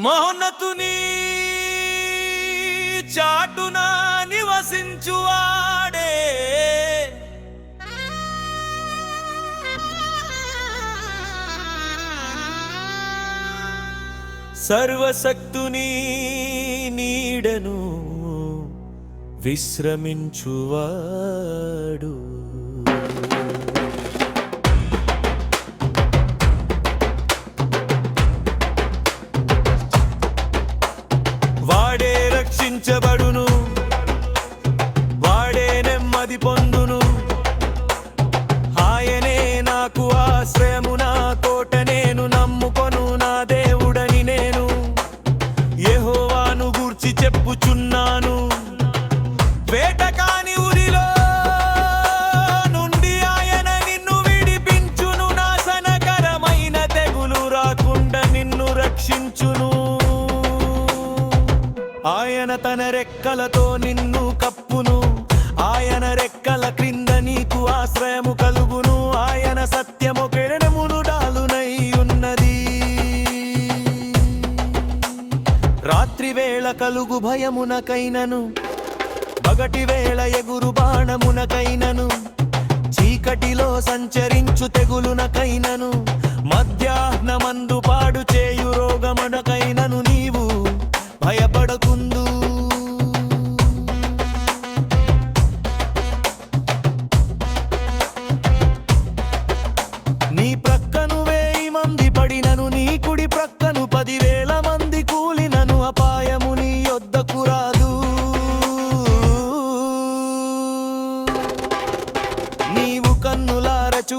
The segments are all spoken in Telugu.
మహోన్నతుని చాటున నివసించువాడే. సర్వశక్తుని నీడను విశ్రమించువాడు. గూర్చి చెప్పుచున్నాను. వేటకాని ఉరిలో నుండి ఆయన నిన్ను విడిపించును. నాశనకరమైన తెగులు రాకుండా నిన్ను రక్షించును. ఆయన తన రెక్కలతో నిన్ను కప్పును. ఆయన రెక్కల క్రింద నీకు ఆశ్రయము కలుగును. ఆయన వేళ కలుగు భయమునకైనను. పగటి వేళ ఎగురు బాణమునకైనను. చీకటిలో సంచరించు తెగులునకైనను. మధ్యాహ్నమందు పాడు చేయు రోగమునకైనను నీవు. భయపడకుందు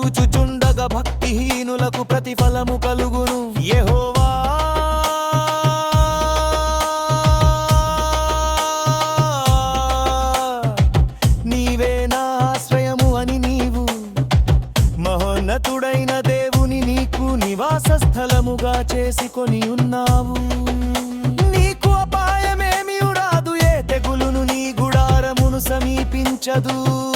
కన్నులార భక్తిహీనులకు ప్రతిఫలము కలుగును. యెహోవా. నీవే నా ఆశ్రయము అని నీవు. మహోన్నతుడైన దేవుని నీకు నివాస స్థలముగా చేసుకొని ఉన్నావు. నీకు అపాయమేమి ఉడాదు ఏ తెగులును నీ గుడారమును సమీపించదు.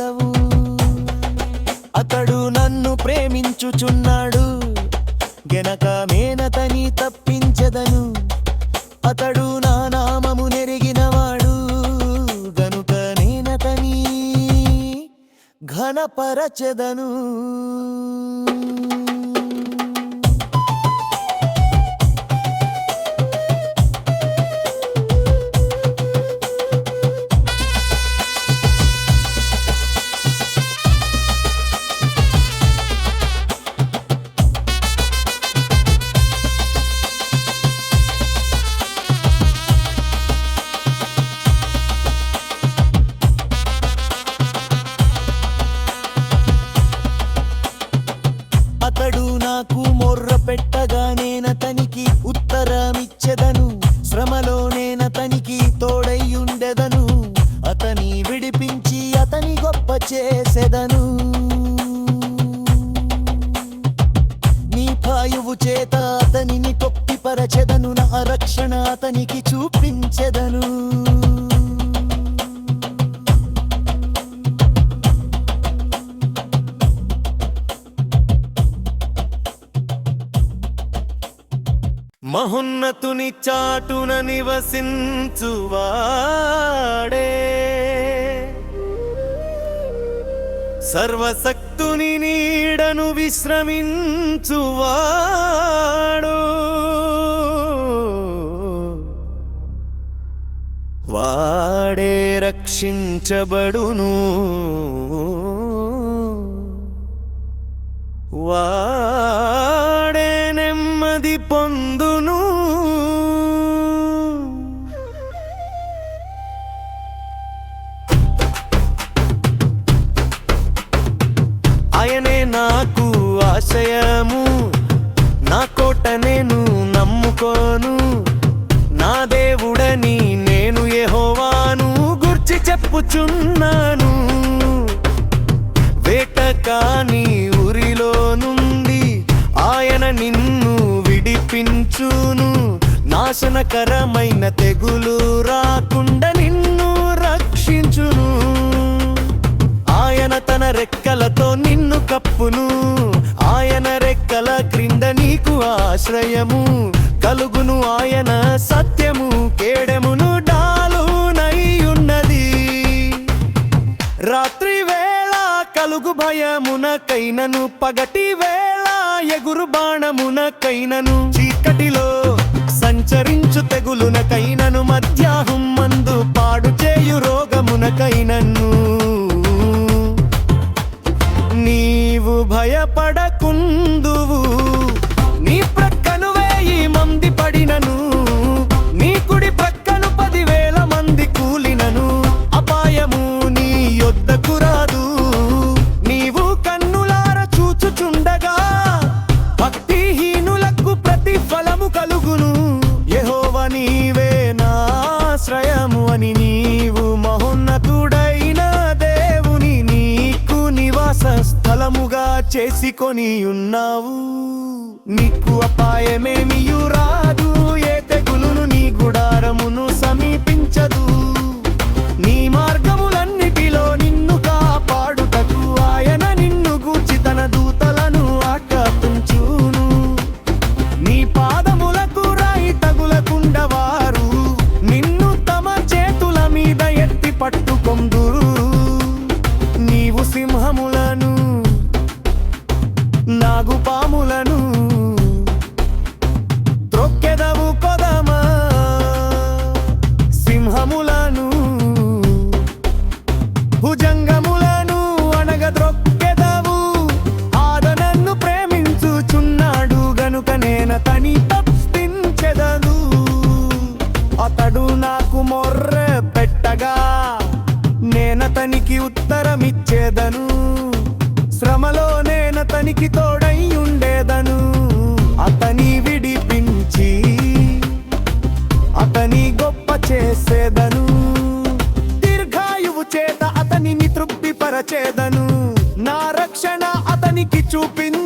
ద్రొక్కెదవు అతడు నన్ను ప్రేమించుచున్నాడు. గెనక మేనతని తప్పించెదను. అతడు నా నామము నెరిగినవాడు. గనుక నేనతని ఘనపరచెదను. పెట్టగా నేనతనికి ఉత్తరమిచ్చెదను. శ్రమలో నేనతనికి తోడయ్యుండెదను. అతని విడిపించి అతని గొప్ప చేసెదను. నీ పాయువు చేత అతనిని తొప్పిపరచెదను నా రక్షణ అతనికి చూపించెదను. మహోన్నతుని చాటున నివసించువాడే. సర్వశక్తుని నీడను విశ్రమించువాడు. వాడే రక్షించబడును. వాడే నెమ్మది పొందు నాకు నా దేవుడని నేను యెహోవాను గుర్చి చెప్పుచున్నాను. వేటకాని ఊరిలో నుండి ఆయన నిన్ను విడిపించును. నాశనకరమైన తెగులు రాకుండా నిన్ను రక్షించును. ఆయన తన రెక్కలతో నిన్ను కప్పును. ఆయన రెక్కల క్రింద నీకు ఆశ్రయము. కలుగును ఆయన సత్యము కేడమును డాలునయ్యున్నది రాత్రి వేళ కలుగు భయమునకైనను పగటి వేళ ఎగురు బాణమునకైనను. చీకటిలో సంచరించు తెగులున కాని నీవు మహోన్నతుడైన దేవుని నీకు నివాస స్థలముగా చేసుకొని ఉన్నావు. నీకు అపాయమేమియు రాదు ఏ తెగులును నీ గుడారం got to అతనికి ఉత్తరమిచ్చేదను. శ్రమలోనేనతనికి తోడై ఉండేదను అతని విడిపించి అతని గొప్ప చేసేదను. దీర్ఘాయువు చేత అతనిని తృప్తిపరచేదను. నా రక్షణ అతనికి చూపింది